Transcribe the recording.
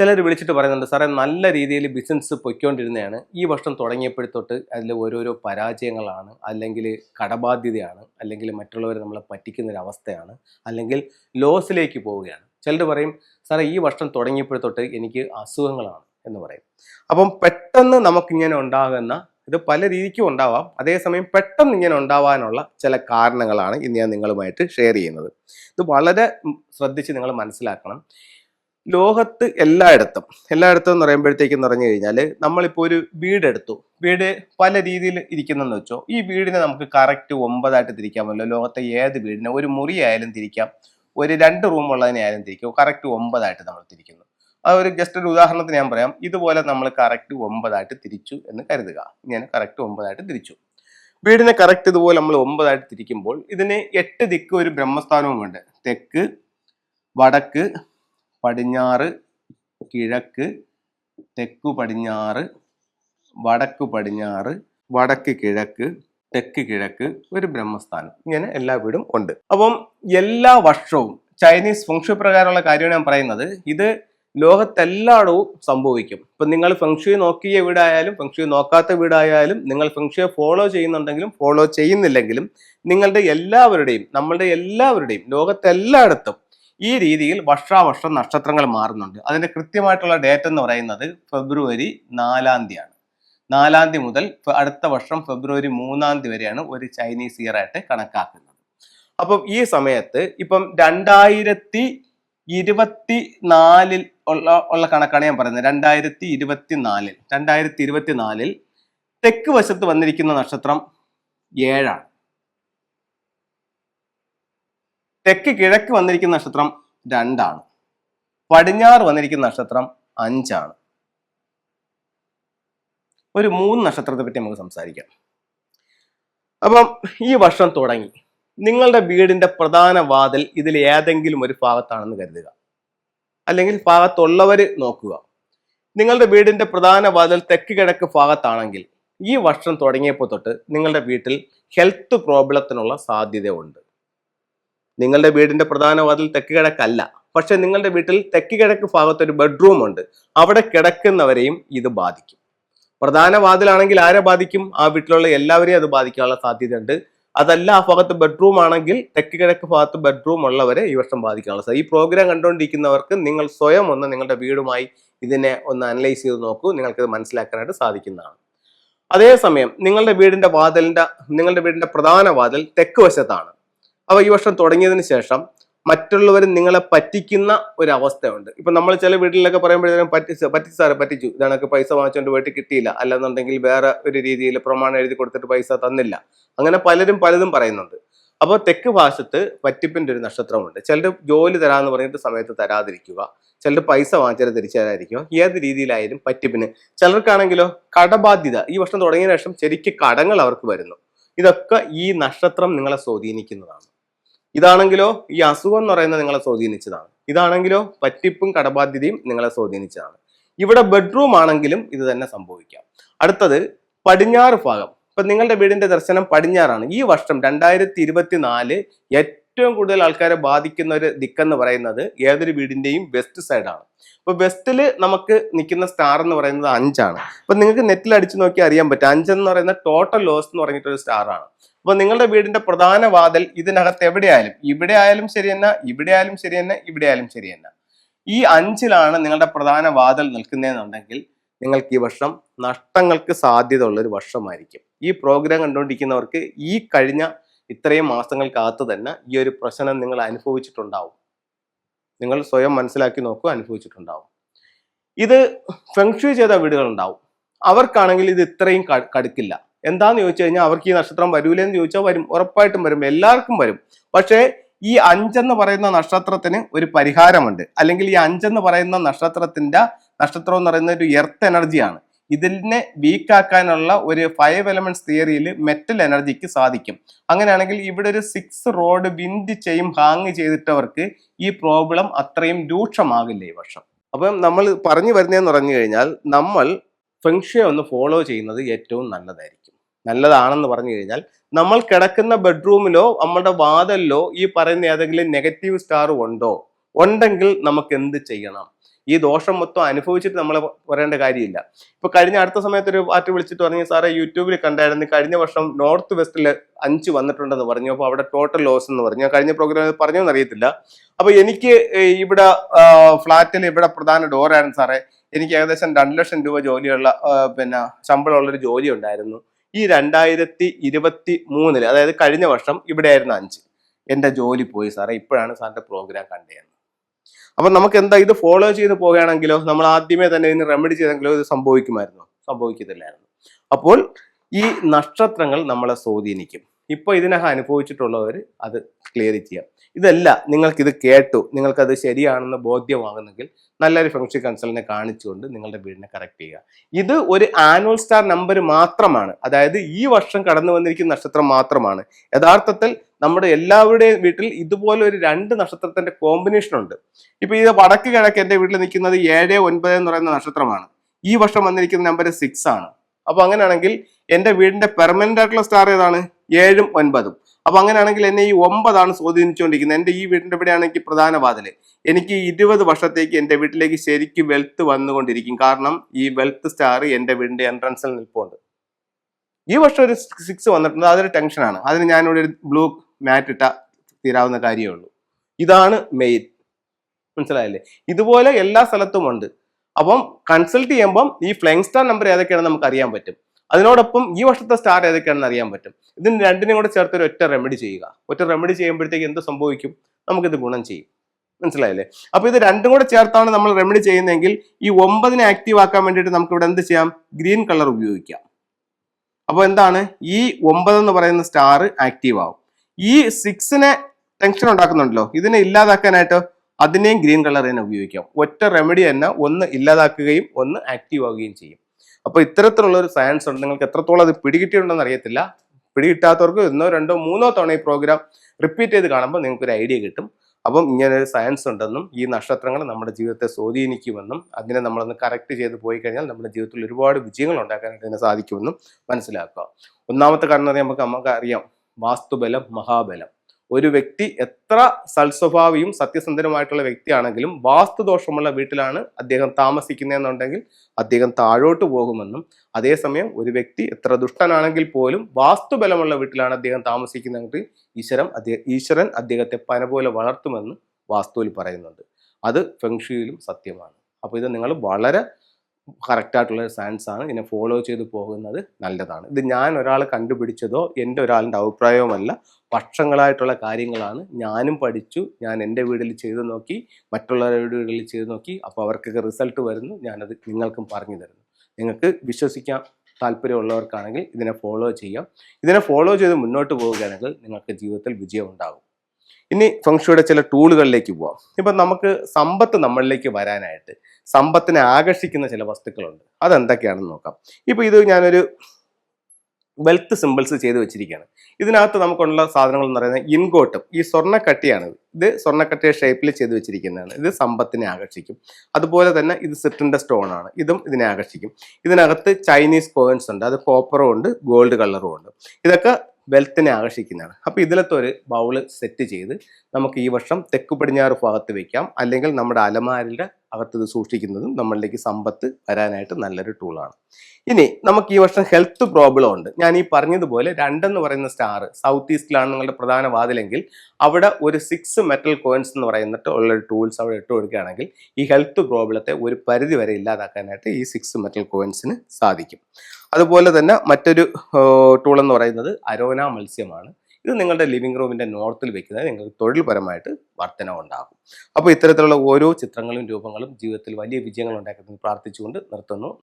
ചിലർ വിളിച്ചിട്ട് പറയുന്നുണ്ട് സാറേ നല്ല രീതിയിൽ ബിസിനസ് പൊയ്ക്കൊണ്ടിരുന്നതാണ് ഈ വർഷം തുടങ്ങിയപ്പോഴത്തൊട്ട് അതിൽ ഓരോരോ പരാജയങ്ങളാണ് അല്ലെങ്കിൽ കടബാധ്യതയാണ് അല്ലെങ്കിൽ മറ്റുള്ളവരെ നമ്മളെ പറ്റിക്കുന്ന ഒരു അവസ്ഥയാണ് അല്ലെങ്കിൽ ലോസിലേക്ക് പോവുകയാണ്. ചിലർ പറയും സാറേ ഈ വർഷം തുടങ്ങിയപ്പോഴത്തൊട്ട് എനിക്ക് അസുഖങ്ങളാണ് എന്ന് പറയും. അപ്പം പെട്ടെന്ന് നമുക്കിങ്ങനെ ഉണ്ടാകുന്ന ഇത് പല രീതിക്കും ഉണ്ടാവാം. അതേസമയം പെട്ടെന്ന് ഇങ്ങനെ ഉണ്ടാവാനുള്ള ചില കാരണങ്ങളാണ് ഇന്ന് ഞാൻ നിങ്ങളുമായിട്ട് ഷെയർ ചെയ്യുന്നത്. ഇത് വളരെ ശ്രദ്ധിച്ച് നിങ്ങൾ മനസ്സിലാക്കണം. ലോകത്ത് എല്ലായിടത്തും എല്ലായിടത്തും എന്ന് പറയുമ്പോഴത്തേക്കും പറഞ്ഞു കഴിഞ്ഞാൽ നമ്മളിപ്പോൾ ഒരു വീട് എടുത്തു വീട് പല രീതിയിൽ ഇരിക്കുന്നെന്ന് വെച്ചോ ഈ വീടിനെ നമുക്ക് കറക്റ്റ് ഒമ്പതായിട്ട് തിരിക്കാമല്ലോ ലോകത്തെ ഏത് വീടിനെ ഒരു മുറി ആയാലും തിരിക്കാം ഒരു രണ്ട് റൂം ഉള്ളതിനെ ആയാലും തിരിക്കും കറക്റ്റ് ഒമ്പതായിട്ട് നമ്മൾ തിരിക്കുന്നു. ആ ഒരു ജസ്റ്റ് ഒരു ഉദാഹരണത്തിന് ഞാൻ പറയാം ഇതുപോലെ നമ്മൾ കറക്റ്റ് ഒമ്പതായിട്ട് തിരിച്ചു എന്ന് കരുതുക. ഇങ്ങനെ കറക്റ്റ് ഒമ്പതായിട്ട് തിരിച്ചു. വീടിനെ കറക്റ്റ് ഇതുപോലെ നമ്മൾ ഒമ്പതായിട്ട് തിരിക്കുമ്പോൾ ഇതിന് എട്ട് ദിക്ക് ഒരു ബ്രഹ്മസ്ഥാനവുമുണ്ട്. തെക്ക് വടക്ക് പടിഞ്ഞാറ് കിഴക്ക് തെക്കു പടിഞ്ഞാറ് വടക്ക് പടിഞ്ഞാറ് വടക്ക് കിഴക്ക് തെക്ക് കിഴക്ക് ഒരു ബ്രഹ്മസ്ഥാനം. ഇങ്ങനെ എല്ലാ വീടും ഉണ്ട്. അപ്പം എല്ലാ വർഷവും ചൈനീസ് ഫംഗ്ഷു പ്രകാരമുള്ള കാര്യമാണ് ഞാൻ പറയുന്നത്. ഇത് ലോകത്തെല്ലായിടവും സംഭവിക്കും. ഇപ്പം നിങ്ങൾ ഫംഗ്ഷു നോക്കിയ വീടായാലും ഫംഗ്ഷു നോക്കാത്ത വീടായാലും നിങ്ങൾ ഫെങ്ഷുയെ ഫോളോ ചെയ്യുന്നുണ്ടെങ്കിലും ഫോളോ ചെയ്യുന്നില്ലെങ്കിലും നിങ്ങളുടെ എല്ലാവരുടെയും നമ്മളുടെ എല്ലാവരുടെയും ലോകത്തെല്ലായിടത്തും ഈ രീതിയിൽ വർഷാവർഷം നക്ഷത്രങ്ങൾ മാറുന്നുണ്ട്. അതിന്റെ കൃത്യമായിട്ടുള്ള ഡേറ്റ് എന്ന് പറയുന്നത് ഫെബ്രുവരി നാലാം തീയതിയാണ്. നാലാം തീയതി മുതൽ അടുത്ത വർഷം ഫെബ്രുവരി മൂന്നാം തീയതി വരെയാണ് ഒരു ചൈനീസ് ഇയർ ആയിട്ട് കണക്കാക്കുന്നത്. അപ്പം ഈ സമയത്ത് ഇപ്പം രണ്ടായിരത്തി ഇരുപത്തി നാലിൽ ഉള്ള ഉള്ള കണക്കാണ് ഞാൻ പറയുന്നത്. രണ്ടായിരത്തി ഇരുപത്തി നാലിൽ രണ്ടായിരത്തി ഇരുപത്തി നാലിൽ തെക്ക് വശത്ത് വന്നിരിക്കുന്ന നക്ഷത്രം ഏഴാണ്. തെക്ക് കിഴക്ക് വന്നിരിക്കുന്ന നക്ഷത്രം രണ്ടാണ്. പടിഞ്ഞാറ് വന്നിരിക്കുന്ന നക്ഷത്രം അഞ്ചാണ്. ഒരു മൂന്ന് നക്ഷത്രത്തെ പറ്റി നമുക്ക് സംസാരിക്കാം. അപ്പം ഈ വർഷം തുടങ്ങി. നിങ്ങളുടെ വീടിന്റെ പ്രധാന വാതിൽ ഇതിൽ ഏതെങ്കിലും ഒരു ഭാഗത്താണെന്ന് കരുതുക. അല്ലെങ്കിൽ ഭാഗത്തുള്ളവർ നോക്കുക. നിങ്ങളുടെ വീടിന്റെ പ്രധാന വാതിൽ തെക്ക് കിഴക്ക് ഭാഗത്താണെങ്കിൽ ഈ വർഷം തുടങ്ങിയപ്പോൾ തൊട്ട് നിങ്ങളുടെ വീട്ടിൽ ഹെൽത്ത് പ്രോബ്ലത്തിനുള്ള സാധ്യതയുണ്ട്. നിങ്ങളുടെ വീടിന്റെ പ്രധാന വാതിൽ തെക്ക് കിഴക്കല്ല. പക്ഷെ നിങ്ങളുടെ വീട്ടിൽ തെക്ക് കിഴക്ക് ഭാഗത്ത് ഒരു ബെഡ്റൂം ഉണ്ട്. അവിടെ കിടക്കുന്നവരെയും ഇത് ബാധിക്കും. പ്രധാന വാതിലാണെങ്കിൽ ആരെ ബാധിക്കും? ആ വീട്ടിലുള്ള എല്ലാവരെയും അത് ബാധിക്കാനുള്ള സാധ്യതയുണ്ട്. അതല്ല ആ ഭാഗത്ത് ബെഡ്റൂം ആണെങ്കിൽ തെക്ക് കിഴക്ക് ഭാഗത്ത് ബെഡ്റൂം ഉള്ളവരെ ഈ വർഷം ബാധിക്കാനുള്ള സാധ്യത. ഈ പ്രോഗ്രാം കണ്ടുകൊണ്ടിരിക്കുന്നവർക്ക് നിങ്ങൾ സ്വയം ഒന്ന് നിങ്ങളുടെ വീടുമായി ഇതിനെ ഒന്ന് അനലൈസ് ചെയ്ത് നോക്കൂ. നിങ്ങൾക്ക് ഇത് മനസ്സിലാക്കാനായിട്ട് സാധിക്കുന്നതാണ്. അതേസമയം നിങ്ങളുടെ വീടിന്റെ വാതിലിന്റെ നിങ്ങളുടെ വീടിന്റെ പ്രധാന വാതിൽ തെക്ക് വശത്താണ്. അപ്പോൾ ഈ വർഷം തുടങ്ങിയതിന് ശേഷം മറ്റുള്ളവർ നിങ്ങളെ പറ്റിക്കുന്ന ഒരു അവസ്ഥയുണ്ട് ഇപ്പൊ നമ്മൾ ചില വീട്ടിലൊക്കെ പറയുമ്പോഴത്തേക്കും പറ്റിച്ച് പറ്റിച്ച് സാറ് പറ്റിച്ചു. ഇതാണൊക്കെ പൈസ വാങ്ങിച്ചുകൊണ്ട് വീട്ടിൽ കിട്ടിയില്ല. അല്ലെന്നുണ്ടെങ്കിൽ വേറെ ഒരു രീതിയിൽ പ്രമാണം എഴുതി കൊടുത്തിട്ട് പൈസ തന്നില്ല. അങ്ങനെ പലരും പലതും പറയുന്നുണ്ട്. അപ്പോൾ തെക്ക് ഭാഷത്ത് പറ്റിപ്പിന്റെ ഒരു നക്ഷത്രമുണ്ട്. ചിലർ ജോലി തരാന്ന് പറഞ്ഞിട്ട് സമയത്ത് തരാതിരിക്കുക. ചിലർ പൈസ വാങ്ങിച്ചാൽ തിരിച്ചു തരാതിരിക്കുക ഏത് രീതിയിലായാലും പറ്റിപ്പിന്. ചിലർക്കാണെങ്കിലോ കടബാധ്യത. ഈ വർഷം തുടങ്ങിയ ശേഷം ശരിക്കും കടങ്ങൾ അവർക്ക് വരുന്നു. ഇതൊക്കെ ഈ നക്ഷത്രം നിങ്ങളെ സ്വാധീനിക്കുന്നതാണ്. ഇതാണെങ്കിലോ ഈ അസുഖം എന്ന് പറയുന്നത് നിങ്ങളെ സ്വാധീനിച്ചതാണ്. ഇതാണെങ്കിലോ പറ്റിപ്പും കടബാധ്യതയും നിങ്ങളെ സ്വാധീനിച്ചതാണ്. ഇവിടെ ബെഡ്റൂം ആണെങ്കിലും ഇത് തന്നെ സംഭവിക്കാം. അടുത്തത് പടിഞ്ഞാറ് ഭാഗം. ഇപ്പൊ നിങ്ങളുടെ വീടിന്റെ ദർശനം പടിഞ്ഞാറാണ്. ഈ വർഷം രണ്ടായിരത്തി ഇരുപത്തിനാല് ഏറ്റവും കൂടുതൽ ആൾക്കാരെ ബാധിക്കുന്ന ഒരു ദിക്കെന്ന് പറയുന്നത് ഏതൊരു വീടിന്റെയും വെസ്റ്റ് സൈഡാണ് ഇപ്പൊ വെസ്റ്റിൽ നമുക്ക് നിൽക്കുന്ന സ്റ്റാർ എന്ന് പറയുന്നത് അഞ്ചാണ്. അപ്പൊ നിങ്ങൾക്ക് നെറ്റിൽ അടിച്ചു നോക്കി അറിയാൻ പറ്റും. അഞ്ചെന്ന് പറയുന്ന ടോട്ടൽ ലോസ് എന്ന് പറഞ്ഞിട്ടൊരു സ്റ്റാർ ആണ്. അപ്പൊ നിങ്ങളുടെ വീടിന്റെ പ്രധാന വാതിൽ ഇതിനകത്ത് എവിടെയായാലും ഇവിടെ ആയാലും ശരി തന്നെ ഇവിടെ ആയാലും ശരി തന്നെ ഇവിടെ ആയാലും ശരി തന്നെ. ഈ അഞ്ചിലാണ് നിങ്ങളുടെ പ്രധാന വാതിൽ നിൽക്കുന്നതെന്നുണ്ടെങ്കിൽ നിങ്ങൾക്ക് ഈ വർഷം നഷ്ടങ്ങൾക്ക് സാധ്യത ഉള്ള ഒരു വർഷമായിരിക്കും. ഈ പ്രോഗ്രാം കണ്ടുകൊണ്ടിരിക്കുന്നവർക്ക് ഈ കഴിഞ്ഞ ഇത്രയും മാസങ്ങൾക്കകത്ത് തന്നെ ഈ ഒരു പ്രശ്നം നിങ്ങൾ അനുഭവിച്ചിട്ടുണ്ടാവും. നിങ്ങൾ സ്വയം മനസ്സിലാക്കി നോക്കുക അനുഭവിച്ചിട്ടുണ്ടാവും. ഇത് ഫെങ്ഷു ചെയ്ത വീടുകളുണ്ടാവും. അവർക്കാണെങ്കിൽ ഇത് ഇത്രയും കടുക്കില്ല. എന്താന്ന് ചോദിച്ചു കഴിഞ്ഞാൽ അവർക്ക് ഈ നക്ഷത്രം വരൂലെന്ന് ചോദിച്ചാൽ വരും ഉറപ്പായിട്ടും വരും എല്ലാവർക്കും വരും. പക്ഷേ ഈ അഞ്ചെന്ന് പറയുന്ന നക്ഷത്രത്തിന് ഒരു പരിഹാരമുണ്ട്. അല്ലെങ്കിൽ ഈ അഞ്ചെന്ന് പറയുന്ന നക്ഷത്രത്തിന്റെ നക്ഷത്രം എന്ന് പറയുന്ന ഒരു എർത്ത് എനർജിയാണ് ഇതിനെ വീക്കാക്കാനുള്ള ഒരു ഫൈവ് എലമെന്റ്സ് തിയറിയിൽ മെറ്റൽ എനർജിക്ക് സാധിക്കും. അങ്ങനെയാണെങ്കിൽ ഇവിടെ ഒരു സിക്സ് റോഡ് വിൻഡ് ചെയ്യും ഹാങ് ചെയ്തിട്ടവർക്ക് ഈ പ്രോബ്ലം അത്രയും രൂക്ഷമാകില്ല ഈ വർഷം. അപ്പം നമ്മൾ പറഞ്ഞു വരുന്നതെന്ന് പറഞ്ഞു കഴിഞ്ഞാൽ നമ്മൾ ഫെങ്ഷയെ ഒന്ന് ഫോളോ ചെയ്യുന്നത് ഏറ്റവും നല്ലതായിരിക്കും. നല്ലതാണെന്ന് പറഞ്ഞു കഴിഞ്ഞാൽ നമ്മൾ കിടക്കുന്ന ബെഡ്റൂമിലോ നമ്മുടെ വാതലിലോ ഈ പറയുന്ന ഏതെങ്കിലും നെഗറ്റീവ് സ്റ്റാർ ഉണ്ടോ? ഉണ്ടെങ്കിൽ നമുക്ക് എന്ത് ചെയ്യണം? ഈ ദോഷം മൊത്തം അനുഭവിച്ചിട്ട് നമ്മൾ പറയേണ്ട കാര്യമില്ല. ഇപ്പൊ കഴിഞ്ഞ അടുത്ത സമയത്ത് ഒരു പാർട്ടി വിളിച്ചിട്ട് പറഞ്ഞു സാറേ യൂട്യൂബിൽ കണ്ടായിരുന്നു കഴിഞ്ഞ വർഷം നോർത്ത് വെസ്റ്റിൽ അഞ്ച് വന്നിട്ടുണ്ടെന്ന് പറഞ്ഞു അപ്പോൾ അവിടെ ടോട്ടൽ ലോസ് എന്ന് പറഞ്ഞു. കഴിഞ്ഞ പ്രോഗ്രാമിൽ പറഞ്ഞു എന്നറിയത്തില്ല അപ്പൊ എനിക്ക് ഇവിടെ ഫ്ലാറ്റിൽ ഇവിടെ പ്രധാന ഡോറായിരുന്നു സാറേ. എനിക്ക് ഏകദേശം രണ്ട് ലക്ഷം രൂപ ജോലിയുള്ള പിന്നെ ശമ്പളമുള്ള ഒരു ജോലി ഉണ്ടായിരുന്നു. ഈ രണ്ടായിരത്തി ഇരുപത്തി മൂന്നിൽ അതായത് കഴിഞ്ഞ വർഷം ഇവിടെയായിരുന്നു അഞ്ച്. എന്റെ ജോലി പോയി സാറേ ഇപ്പോഴാണ് സാറിന്റെ പ്രോഗ്രാം കണ്ടതെന്ന് അപ്പൊ നമുക്ക് എന്താ ഇത് ഫോളോ ചെയ്ത് പോകുകയാണെങ്കിലോ നമ്മൾ ആദ്യമേ തന്നെ ഇതിന് റെമഡി ചെയ്തെങ്കിലോ ഇത് സംഭവിക്കുമായിരുന്നു. സംഭവിക്കത്തില്ലായിരുന്നു. അപ്പോൾ ഈ നക്ഷത്രങ്ങൾ നമ്മളെ സ്വാധീനിക്കും. ഇപ്പൊ ഇതിനകം അനുഭവിച്ചിട്ടുള്ളവർ അത് ക്ലിയർ ചെയ്യാം. ഇതല്ല നിങ്ങൾക്കിത് കേട്ടു നിങ്ങൾക്കത് ശരിയാണെന്ന് ബോധ്യമാകുന്നെങ്കിൽ നല്ലൊരു ഫംഗ്ഷൻ കൺസൾട്ടിനെ കാണിച്ചുകൊണ്ട് നിങ്ങളുടെ വീടിനെ കറക്റ്റ് ചെയ്യുക. ഇത് ഒരു ആനുവൽ സ്റ്റാർ നമ്പർ മാത്രമാണ്. അതായത് ഈ വർഷം കടന്നു വന്നിരിക്കുന്ന നക്ഷത്രം മാത്രമാണ്. യഥാർത്ഥത്തിൽ നമ്മുടെ എല്ലാവരുടെയും വീട്ടിൽ ഇതുപോലെ ഒരു രണ്ട് നക്ഷത്രത്തിന്റെ കോമ്പിനേഷൻ ഉണ്ട്. ഇപ്പൊ ഇത് വടക്ക് കിഴക്ക് എന്റെ വീട്ടിൽ നിൽക്കുന്നത് ഏഴ് ഒൻപത് എന്ന് പറയുന്ന നക്ഷത്രമാണ്. ഈ വർഷം വന്നിരിക്കുന്ന നമ്പർ സിക്സ് ആണ്. അപ്പൊ അങ്ങനെയാണെങ്കിൽ എന്റെ വീടിന്റെ പെർമനന്റ് ആയിട്ടുള്ള സ്റ്റാർ ഏതാണ്? ഏഴും ഒൻപതും. അപ്പൊ അങ്ങനെയാണെങ്കിൽ എന്നെ ഈ ഒമ്പതാണ് സ്വാധീനിച്ചുകൊണ്ടിരിക്കുന്നത്. എന്റെ ഈ വീടിന്റെ ഇവിടെയാണ് എനിക്ക് പ്രധാന വാതിൽ എനിക്ക് ഇരുപത് വർഷത്തേക്ക് എന്റെ വീട്ടിലേക്ക് ശരിക്കും വെൽത്ത് വന്നുകൊണ്ടിരിക്കും. കാരണം ഈ വെൽത്ത് സ്റ്റാർ എന്റെ വീടിന്റെ എൻട്രൻസിൽ നിൽപ്പുണ്ട്. ഈ വർഷം ഒരു സിക്സ് വന്നിട്ടുണ്ട്. അതൊരു ടെൻഷനാണ് അതിന് ഞാനിവിടെ ഒരു ബ്ലൂ മാറ്റ് ഇട്ട തീരാവുന്ന കാര്യമേ ഉള്ളൂ. ഇതാണ് മെയിൻ മനസ്സിലായല്ലേ? ഇതുപോലെ എല്ലാ സ്ഥലത്തും ഉണ്ട്. അപ്പം കൺസൾട്ട് ചെയ്യുമ്പം ഈ ഫ്ലൈങ് സ്റ്റാർ നമ്പർ ഏതൊക്കെയാണെന്ന് നമുക്ക് അറിയാൻ പറ്റും. അതിനോടൊപ്പം ഈ വർഷത്തെ സ്റ്റാർ ഏതൊക്കെയാണെന്ന് അറിയാൻ പറ്റും. ഇതിന് രണ്ടിനും കൂടെ ചേർത്ത് ഒരു ഒറ്റ റെമഡി ചെയ്യുക. ഒറ്റ റെമഡി ചെയ്യുമ്പോഴത്തേക്ക് എന്ത് സംഭവിക്കും? നമുക്കിത് ഗുണം ചെയ്യും. മനസ്സിലായില്ലേ? അപ്പൊ ഇത് രണ്ടും കൂടെ ചേർത്താണ് നമ്മൾ റെമഡി ചെയ്യുന്നതെങ്കിൽ ഈ ഒമ്പതിനെ ആക്റ്റീവ് ആക്കാൻ വേണ്ടിയിട്ട് നമുക്ക് ഇവിടെ എന്ത് ചെയ്യാം? ഗ്രീൻ കളർ ഉപയോഗിക്കാം. അപ്പോൾ എന്താണ്? ഈ ഒമ്പത് എന്ന് പറയുന്ന സ്റ്റാർ ആക്റ്റീവ് ആവും. ഈ സിക്സിനെ ടെൻഷൻ ഉണ്ടാക്കുന്നുണ്ടല്ലോ. ഇതിനെ ഇല്ലാതാക്കാനായിട്ട് അതിനെയും ഗ്രീൻ കളർ തന്നെ ഉപയോഗിക്കാം. ഒറ്റ റെമഡി തന്നെ ഒന്ന് ഇല്ലാതാക്കുകയും ഒന്ന് ആക്റ്റീവ് ആവുകയും ചെയ്യും. അപ്പൊ ഇത്തരത്തിലുള്ള ഒരു സയൻസ് ഉണ്ട്. നിങ്ങൾക്ക് എത്രത്തോളം അത് പിടികിട്ടിയിട്ടുണ്ടെന്ന് അറിയത്തില്ല. പിടികിട്ടാത്തവർക്ക് ഇന്നോ രണ്ടോ മൂന്നോ തവണ ഈ പ്രോഗ്രാം റിപ്പീറ്റ് ചെയ്ത് കാണുമ്പോൾ നിങ്ങൾക്ക് ഒരു ഐഡിയ കിട്ടും. അപ്പം ഇങ്ങനെ ഒരു സയൻസ് ഉണ്ടെന്നും ഈ നക്ഷത്രങ്ങൾ നമ്മുടെ ജീവിതത്തെ സ്വാധീനിക്കുമെന്നും അതിനെ നമ്മളൊന്ന് കറക്റ്റ് ചെയ്ത് പോയി കഴിഞ്ഞാൽ നമ്മുടെ ജീവിതത്തിൽ ഒരുപാട് വിജയങ്ങൾ ഉണ്ടാക്കാനായിട്ട് അതിനെ സാധിക്കുമെന്നും മനസ്സിലാക്കുക. ഒന്നാമത്തെ കാരണം നമുക്ക് നമുക്ക് അറിയാം. വാസ്തുബലം മഹാബലം. ഒരു വ്യക്തി എത്ര സൽസ്വഭാവിയും സത്യസന്ധനുമായിട്ടുള്ള വ്യക്തിയാണെങ്കിലും വാസ്തുദോഷമുള്ള വീട്ടിലാണ് അദ്ദേഹം താമസിക്കുന്നതെന്നുണ്ടെങ്കിൽ അദ്ദേഹം താഴോട്ട് പോകുമെന്നും അതേസമയം ഒരു വ്യക്തി എത്ര ദുഷ്ടനാണെങ്കിൽ പോലും വാസ്തുബലമുള്ള വീട്ടിലാണ് അദ്ദേഹം താമസിക്കുന്നതെങ്കിൽ അദ്ദേഹം ഈശ്വരൻ അദ്ദേഹത്തെ പന പോലെ വളർത്തുമെന്ന് വാസ്തുവിൽ പറയുന്നുണ്ട്. അത് ഫെങ്ഷുയിലും സത്യമാണ്. അപ്പോൾ ഇത് നിങ്ങൾ വളരെ കറക്റ്റ് ആയിട്ടുള്ള ഒരു സയൻസ് ആണ്. ഇതിനെ ഫോളോ ചെയ്ത് പോകുന്നത് നല്ലതാണ്. ഇത് ഞാൻ ഒരാൾ കണ്ടുപിടിച്ചതോ എന്റെ ഒരാളിന്റെ അഭിപ്രായവുമല്ല വർഷങ്ങളായിട്ടുള്ള കാര്യങ്ങളാണ്. ഞാനും പഠിച്ചു. ഞാൻ എന്റെ വീട്ടിൽ ചെയ്തു നോക്കി. മറ്റുള്ളവരുടെ വീടുകളിൽ ചെയ്തു നോക്കി. അപ്പോൾ അവർക്കൊക്കെ റിസൾട്ട് വരുന്നു. ഞാനത് നിങ്ങൾക്കും പറഞ്ഞു തരുന്നു. നിങ്ങൾക്ക് വിശ്വസിക്കാൻ താല്പര്യമുള്ളവർക്കാണെങ്കിൽ ഇതിനെ ഫോളോ ചെയ്യാം. ഇതിനെ ഫോളോ ചെയ്ത് മുന്നോട്ട് പോവുകയാണെങ്കിൽ നിങ്ങൾക്ക് ജീവിതത്തിൽ വിജയം ഉണ്ടാകും ഇനി ഫംഗ്ഷയുടെ ചില ടൂളുകളിലേക്ക് പോവാം. ഇപ്പം നമുക്ക് സമ്പത്ത് നമ്മളിലേക്ക് വരാനായിട്ട് സമ്പത്തിനെ ആകർഷിക്കുന്ന ചില വസ്തുക്കളുണ്ട്. അതെന്തൊക്കെയാണെന്ന് നോക്കാം. ഇപ്പൊ ഇത് ഞാനൊരു വെൽത്ത് സിമ്പിൾസ് ചെയ്ത് വെച്ചിരിക്കുകയാണ്. ഇതിനകത്ത് നമുക്കുള്ള സാധനങ്ങൾ എന്ന് പറയുന്നത് ഇൻകോട്ടും ഈ സ്വർണക്കട്ടിയാണ് ഇത് സ്വർണക്കട്ടിയ ഷേപ്പിൽ ചെയ്ത് വെച്ചിരിക്കുന്നതാണ്. ഇത് സമ്പത്തിനെ ആകർഷിക്കും. അതുപോലെ തന്നെ ഇത് സിറ്റിന്റെ സ്റ്റോൺ ആണ്. ഇതും ഇതിനെ ആകർഷിക്കും. ഇതിനകത്ത് ചൈനീസ് കോയിൻസ് ഉണ്ട്. അത് കോപ്പറും ഉണ്ട് ഗോൾഡ് കളറും ഉണ്ട്. ഇതൊക്കെ വെൽത്തിനെ ആകർഷിക്കുന്നതാണ്. അപ്പോൾ ഇതിലത്തെ ഒരു ബൗൾ സെറ്റ് ചെയ്ത് നമുക്ക് ഈ വർഷം തെക്ക് പടിഞ്ഞാറ് ഭാഗത്ത് വെക്കാം. അല്ലെങ്കിൽ നമ്മുടെ അലമാരിന്റെ അകത്ത് ഇത് സൂക്ഷിക്കുന്നതും നമ്മളിലേക്ക് സമ്പത്ത് വരാനായിട്ട് നല്ലൊരു ടൂളാണ് ഇനി നമുക്ക് ഈ വർഷം ഹെൽത്ത് പ്രോബ്ലം ഉണ്ട്. ഞാൻ ഈ പറഞ്ഞതുപോലെ രണ്ടെന്ന് പറയുന്ന സ്റ്റാർ സൗത്ത് ഈസ്റ്റിലാണ് നിങ്ങളുടെ പ്രധാന വാതിലെങ്കിൽ അവിടെ ഒരു സിക്സ് മെറ്റൽ കോയിൻസ് എന്ന് പറയുന്നിട്ട് ഉള്ള ടൂൾസ് അവിടെ ഇട്ട് കൊടുക്കുകയാണെങ്കിൽ ഈ ഹെൽത്ത് പ്രോബ്ലത്തെ ഒരു പരിധി വരെ ഇല്ലാതാക്കാനായിട്ട് ഈ സിക്സ് മെറ്റൽ കോയിൻസിന് സാധിക്കും. അതുപോലെ തന്നെ മറ്റൊരു ടൂൾ എന്ന് പറയുന്നത് അരോന മത്സ്യമാണ്. ഇത് നിങ്ങളുടെ ലിവിംഗ് റൂമിന്റെ നോർത്തിൽ വെക്കുന്നത് നിങ്ങൾക്ക് തൊഴിൽപരമായിട്ട് വർധന ഉണ്ടാകും. അപ്പോൾ ഇത്തരത്തിലുള്ള ഓരോ ചിത്രങ്ങളും രൂപങ്ങളും ജീവിതത്തിൽ വലിയ വിജയങ്ങൾ ഉണ്ടാക്കുന്നത് പ്രാർത്ഥിച്ചുകൊണ്ട് നിർത്തുന്നു.